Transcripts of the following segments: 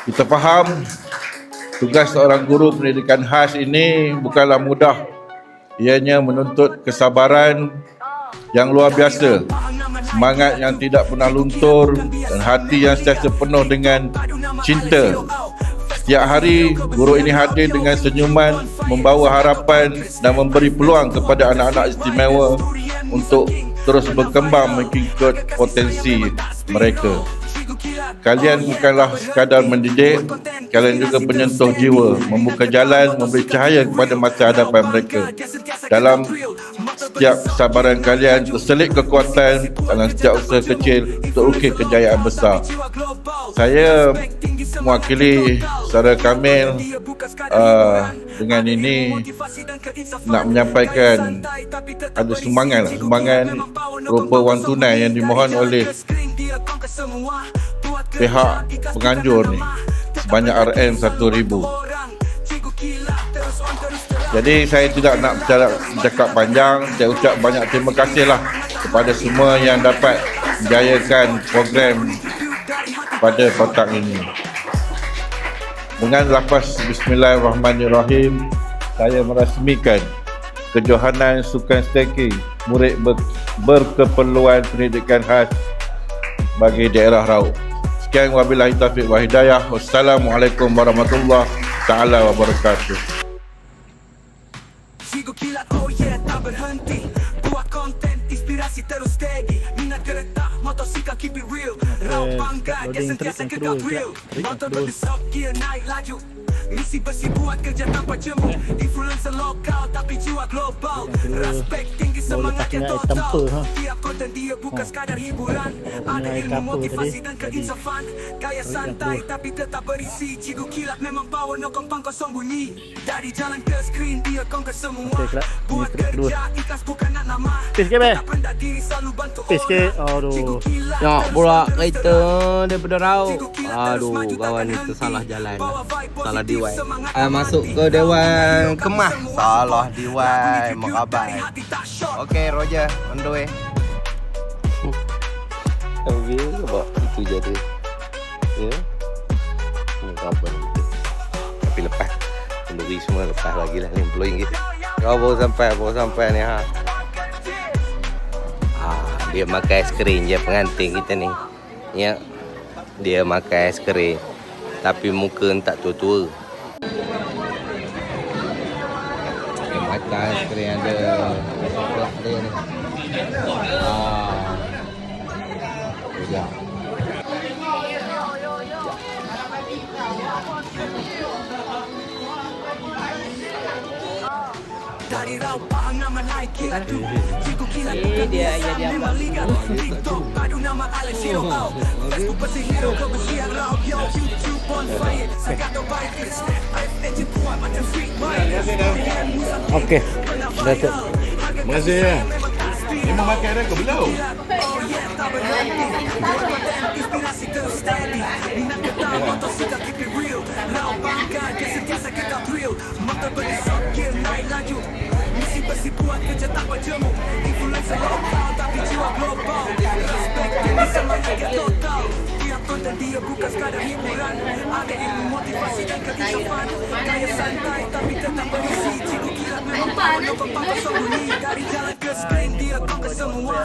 Kita faham tugas seorang guru pendidikan khas ini bukanlah mudah. Ianya menuntut kesabaran yang luar biasa, semangat yang tidak pernah luntur dan hati yang sentiasa penuh dengan cinta. Setiap hari, guru ini hadir dengan senyuman, membawa harapan dan memberi peluang kepada anak-anak istimewa untuk terus berkembang mengikut potensi mereka. Kalian bukanlah sekadar mendidik, kalian juga menyentuh jiwa, membuka jalan, memberi cahaya kepada masa hadapan mereka. Dalam setiap kesabaran kalian, terselit kekuatan dalam setiap usaha kecil untuk ukir kejayaan besar. Saya mewakili Saudara Kamil uh, dengan ini nak menyampaikan ada sumbangan sumbangan rupa wang tunai yang dimohon oleh pihak penganjur ni. Sebanyak RM 1000 jadi saya tidak nak bercakap panjang. Saya ucap banyak terima kasih lah kepada semua yang dapat menjayakan program pada petang ini. Dengan lafaz Bismillahirrahmanirrahim saya merasmikan kejohanan sukan staking murid ber, berkeperluan pendidikan khas bagi daerah Raub. Sekian wabillahi taufiq wa hidayah. Wassalamualaikum warahmatullahi taala wabarakatuh. Cigo kilat oh yeah tak berhenti. Buat konten inspirasi terus steady Minat kereta motosikal keep it real. Raw Eh, bangga dia sentiasa berdesok gear naik laju Misi bersih buat kerja tanpa jemu. Influencer lokal tapi jiwa global. Control. Respect tinggi semangat yang total. ha. Tiap konten dia bukan sekadar hiburan. Ada ilmu motivasi dan keinsafan. Gaya santai tapi tetap berisi. Cigu kilat memang power no kompang kosong bunyi. Dari jalan ke screen dia conquer semua. Buat kerja ikhlas bukan selalu bantu Pis sikit. orang Aduh. Nak borak on, terus kereta daripada Rau. Aduh, kawan ni tersalah jalan. Salah diwai. tak masuk ke Dewan Kemah. Salah diwai, merabai. Okay, Roger. On the way. Habis sebab itu jadi Ya Mengkapan Tapi lepas Kenduri semua lepas lagi lah RM50 Kau baru sampai Baru sampai ni ha Dia es krim je pengantin kita ni. Ya. Dia es krim Tapi muka tak tua-tua. Dia es krim ada Coklat dia ni. Ah. Ya. Macam street wire Pilihan musa Okey. Dah tu. Terima kasih ya. Memang makan dah ke? Belum? Oh yeah tak berhenti Buat konten inspirasi terus steady. Minat kata motosikal keep it real. Raw bangga dia sentiasa kekal thrill Bersih buat kerja tanpa jemu Influencer lokal tapi jiwa global. Respect tinggi semangat yang total. Tiap konten dia bukan sekadar hiburan. Ada ilmu motivasi dan keinsafan Gaya santai tapi tetap berisi. Cikgu kilat memang kompang kosong bunyi Dari jalan ke screen dia conquer semua.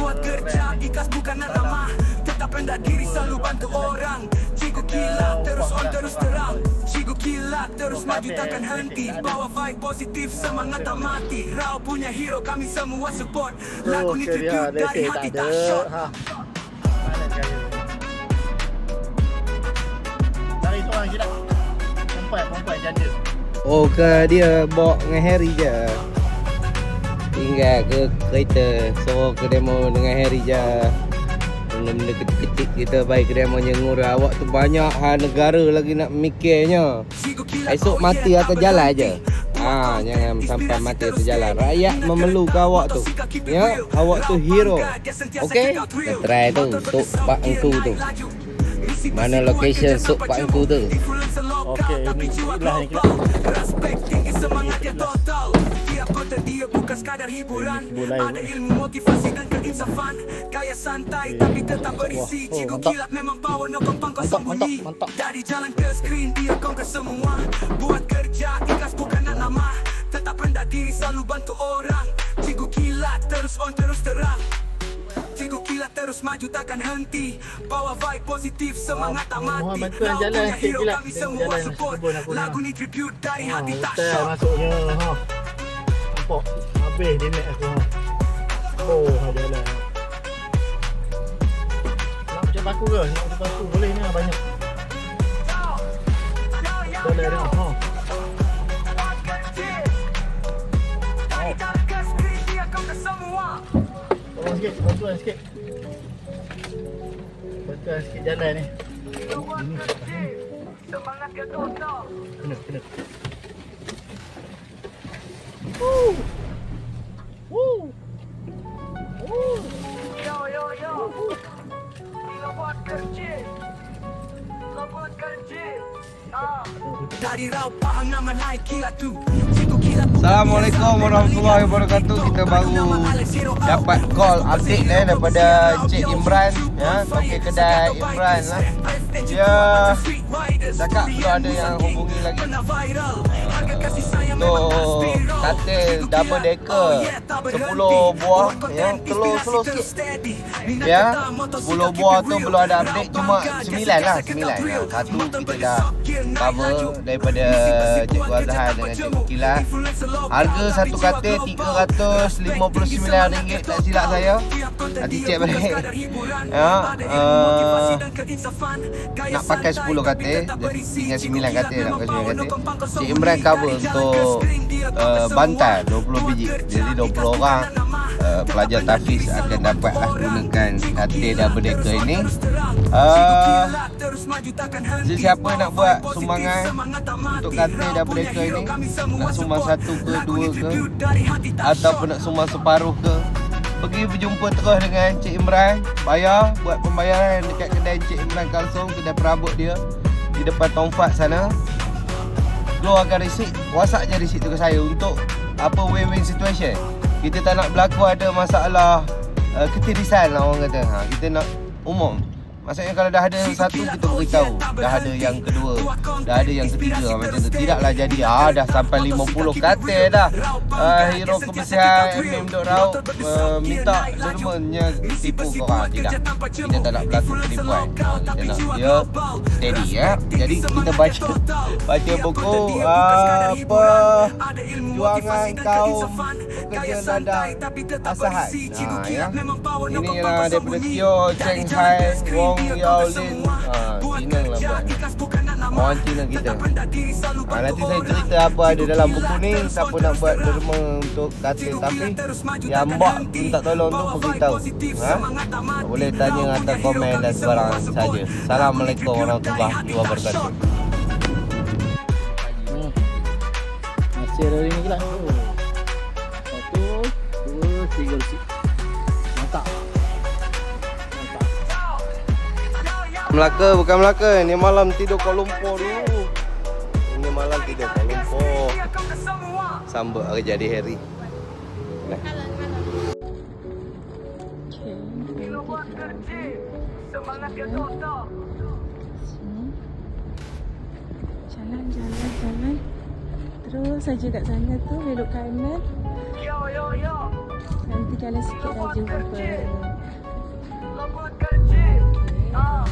Buat kerja ikhlas bukan nak ramah Tetap rendah diri selalu bantu orang Cikgu kilat terus on terus terang Cikgu kilat terus maju takkan henti Bawa vibe positif semangat tak mati Raw punya hero kami semua support Lagu ni tribute dari hati tak tak short Ha. Mana gaya? Dari tu orang gila. Perempuan, perempuan janda. Oh, ke dia bawa dengan Harry je. Tinggal ke kereta. So, ke demo dengan Harry je. Benda-benda kecil-kecil kita baik ke demo nyengur awak tu banyak hal negara lagi nak mikirnya. Esok mati atas jalan aja. Ha, jangan sampai mati atas jalan. Rakyat memerlukan awak tu. Ya, awak tu hero. Okey? Kita try tu, tok Pak Engku tu. Mana location sok Pak Engku tu? Okey, ini lah ni gila. Respect tinggi semangat yang total Konten dia bukan sekadar hiburan. Ada ilmu motivasi dan keinsafan. Gaya santai tapi tetap berisi. Oh, Cikgu kilat memang bawa nokong pangkau Mantap, sembunyi. Dari jalan ke skrin dia kongkar semua. Buat kerja ikhlas bukan nak nama Tetap rendah diri selalu bantu orang. Cikgu kilat terus on terus terang. Cikgu kilat terus maju takkan henti. Bawa vibe positif semangat tak mati jalan punya hero kami semua support. Lagu ni tribute dari Ha, hati tak syok masuknya Nampak habis dia naik aku ha. Oh, ha, jalan. Nak macam baku ke? Nak macam baku boleh ni ha, banyak. Jalan dia ha. Sikit, bantuan sikit. Bantuan sikit jalan ni. Semangat ke total Kena, kena. Tu Assalamualaikum warahmatullahi wabarakatuh. Kita baru dapat call update eh daripada Cik Imran ya, tokek kedai Imran lah. Dia cakap belum ada yang hubungi lagi. Untuk katil double decker 10 buah ya, telur slow sikit. Ya, 10 buah tu belum ada update cuma 9 lah 9 ya. Satu kita dah cover daripada Cikgu Azhar dengan Cikgu Kilat. Harga satu katil RM359 tak silap saya. Nanti cek balik. Ya, uh, nak pakai 10 katil, jadi tinggal 9 katil nak pakai 9 katil. Cik Imran cover untuk uh, bantal 20 biji. Jadi 20 orang uh, pelajar tafiz akan dapat lah gunakan katil double decker ini. Uh, Sesiapa nak buat sumbangan untuk katil double decker ini? Nak sumbang satu ke dua ke? Ataupun nak sumbang separuh ke? Pergi berjumpa terus dengan Cik Imran. Bayar Buat pembayaran dekat kedai Cik Imran Kalsum Kedai perabot dia Di depan Tomfat sana Keluarkan resit WhatsApp je resit tu ke saya Untuk apa win-win situation. Kita tak nak berlaku ada masalah uh, Ketirisan lah orang kata. Ha, Kita nak umum Maksudnya kalau dah ada satu kita beritahu. Dah ada yang kedua. Dah ada yang ketiga. macam tu Tidaklah jadi. Ah dah sampai 50 katil dah. uh, Hero kebersihan MM Dok Rauk uh, Minta dermanya tipu korang Tidak. Kita tak nak berlaku penipuan uh, Kita nak dia steady ya. Jadi kita baca Baca buku uh, Apa Juangan kaum Pekerja ladang Asahan. Nah ya. Ini lah daripada Tio Cheng Hai Wong Lin. ah, Cina lah buat. ni Orang Cina kita. ah, Nanti saya cerita apa ada dalam buku ni Siapa nak buat derma untuk katil Tapi Yang mbak minta tolong tu beritahu. ha? Boleh tanya atau komen dan sebarang saja. Assalamualaikum warahmatullahi wabarakatuh. Hmm. Masih ada ni Kilat. Oh. Satu, dua, tiga Melaka bukan Melaka Ni malam tidur Kuala Lumpur dulu Ini malam tidur Kuala Lumpur Sambut hari jadi hari Nah. Semangat ke. Jalan, jalan, jalan. Terus saja kat sana tu, belok kanan. Yo yo yo Nanti jalan sikit dah jumpa. Lembut kerja Ah.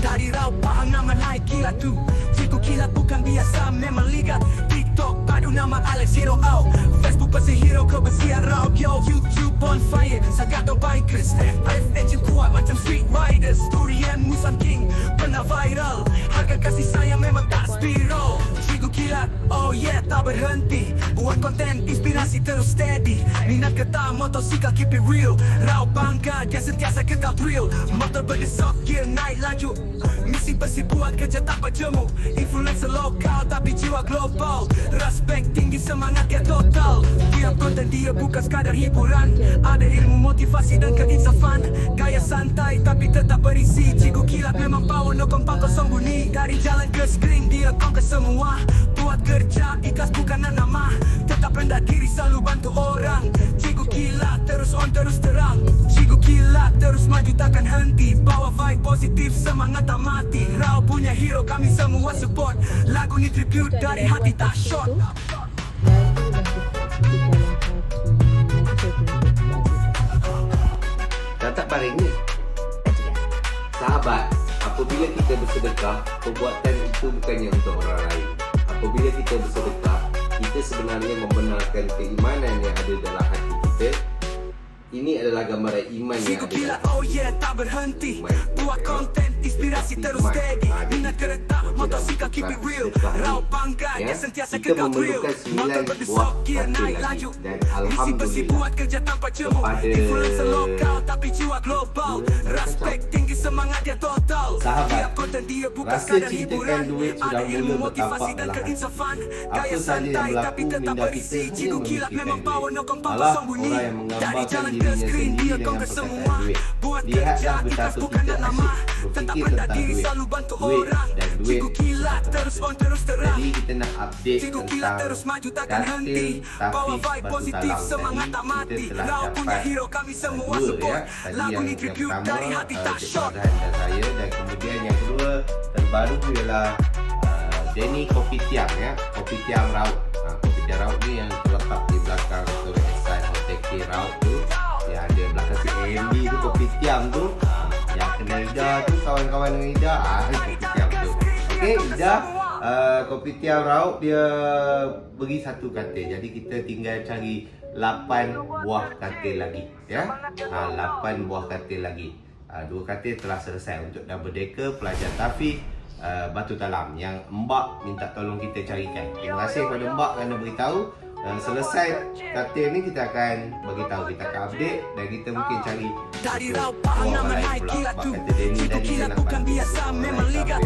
Dari rauh pahang nama naik kilat tu. Cikgu kilat bukan biasa memang ligat TikTok padu nama Alex Hero Out Facebook pasti hero kebersihan rauh Yo YouTube on fire Sangat no bikers Life engine kuat macam street riders. Durian Musang King pernah viral. Harga kasih sayang yeah tak berhenti. Buat konten inspirasi terus steady. Minat kata motosikal keep it real. Rauh bangga dia sentiasa kekal thrill. Motor berdesok gear naik laju. Misi bersih buat kerja tak berjemu Influencer lokal tapi jiwa global. Respect tinggi semangat dia total. Tiap konten dia bukan sekadar hiburan. Ada ilmu motivasi dan keinsafan. Gaya santai tetap berisi. Cikgu kilat memang bawa nokong pangkau sembunyi Dari jalan ke skrin dia kongkar semua. Buat kerja ikhlas bukan nama. Tetap rendah diri selalu bantu orang. Cikgu kilat terus on terus terang. Cikgu kilat terus maju takkan henti. Bawa vibe positif semangat tak mati. Rau punya hero kami semua support. Lagu ni tribute dari hati tak short bersedekah, perbuatan itu bukannya untuk orang lain. Apabila kita bersedekah, kita sebenarnya membenarkan keimanan yang ada dalam hati kita. Ini adalah gambaran iman yang ada dalam oh yeah tak inspirasi terus steady. Minat kereta motosikal keep it real. Rau bangga dia sentiasa kita kekal sembilan Motor berdesok gear naik laju. Dan Isi besi buat kerja tanpa cemu Influencer lokal tapi jiwa global. Respect tinggi semangat dia total. Tiap konten dia bukan sekadar hiburan. Ada ilmu motivasi dan keinsafan. Gaya santai tapi tetap berisi. Cikgu kilat memang power no Malah kosong bunyi. Dari jalan ke screen dia dengan kong ke perkataan semua duit. Buat kerja ikhlas bersatu bukan kita nak asyik nama berfikir Tetap tentang diri duit. selalu bantu Duit orang. dan duit. Terus terus terang. Jadi kita nak update tentang kilat terus maju takkan henti. Bawa vibe batu positif talang. semangat Jadi, tak kita mati. telah Rau punya dapat hero kami semua dua, support. ya. Tadi Lagu yang- ni yang tribute pertama, dari hati uh, tak Cik dan saya. Dan kemudian yang kedua terbaru ialah uh, Denny Kopitiam ya. Kopitiam Raut. Uh, Kopitiam Raut ni yang Kopitiam tu. Yang kena Ida tu kawan-kawan dengan Ida. Ah Kopitiam tu. Okey Ida uh, Kopitiam Raut dia beri satu katil. Jadi kita tinggal cari 8 buah katil lagi ya. Ha, 8 buah katil lagi. Uh, dua katil telah selesai untuk double decker pelajar tafiq uh, batu talam yang mbak minta tolong kita carikan. Terima kasih kepada mbak kerana beritahu uh, selesai katil ni kita akan bagi tahu kita akan update dan kita mungkin cari Dari raup pahang nama naik Sebab tu. nak bukan biasa memang liga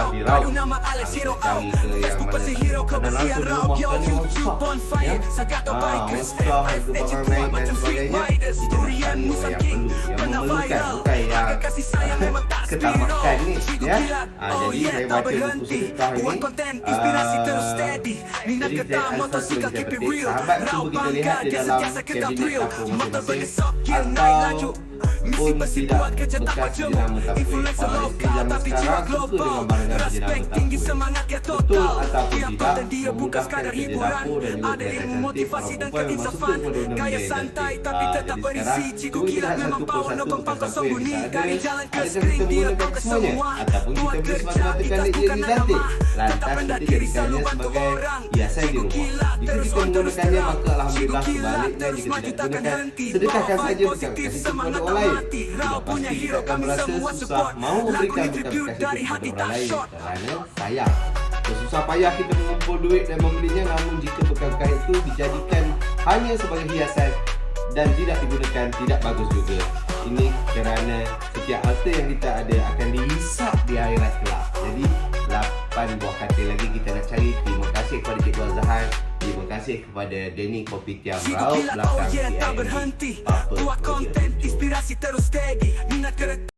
sampai ada masalah TikTok di baru Raut. nama Alex Ah, Hero. kita out cari ke yang Facebook mana pasti tak- hero. Kadang kebersihan langsung di Raut rumah Yo kan ni YouTube masak. on fire Ya. Sagato Ah, bikers masak, Step by harga step. barang Cikgu naik dan macam street sebagainya. riders. Kita nak Durian cari musang yang king. Perlu, yang Pernah memerlukan, viral. bukan yang- Harga kasih sayang memang tak ketamakan ni, Cikgu ya. kilat Ah, Oh jadi yeah saya tak baca buku berhenti sedekah Buat ini. konten inspirasi Ah, terus steady. Minat jadi kereta saya ada motosikal satu keep yang it petik. real Sahabat, Rau cuba kita bangga lihat di dia dalam sentiasa pun tidak bekas jenama tapui. Influencer Kalau lokal isteri zaman tapi jiwa sekarang suka global dengan barangan Respect jenama tinggi tapui. semangat dia Betul total ataupun Tiap tidak, dia bukan sekadar kerja hiburan dapur dan juga Ada kelihatan ilmu cantik. motivasi dan keinsafan Gaya yang santai tapi tetap jadi berisi Cikgu kita kilat memang power no yang kita ada. Dari jalan ke screen kita dia ke semuanya? semua Ataupun kita Buat kerja semata-mata ikhlas kali bukan jadi nak cantik. nama Lantas Tetap kita rendah diri selalu jadikannya bantu sebagai orang hiasan di Cikgu rumah. kilat Jika terus kita menggunakannya, maka Alhamdulillah Cikgu kilat sebaliknya terus jika maju tidak takkan gunakan, henti sedekahkan Bawa saja vibe bukan positif kasih semangat Tidak Rau punya hero kami semua susah support Lagu memberikan tribute bekas-bekas dari hati tak lain short kerana sayang. Bersusah payah kita mengumpul duit dan membelinya namun jika bekal-bekal itu dijadikan hanya sebagai hiasan dan tidak digunakan tidak bagus juga. Ini kerana setiap harta yang kita ada akan dihisap di akhirat kelak. Jadi 8 buah katil lagi kita nak cari. Terima kasih kepada Cikgu Azhar. Kasih kepada Denny Kopitiam Raut kilat oh belakang yeah tak CIMB. berhenti. Apa Buat konten inspirasi terus steady. Minat kereta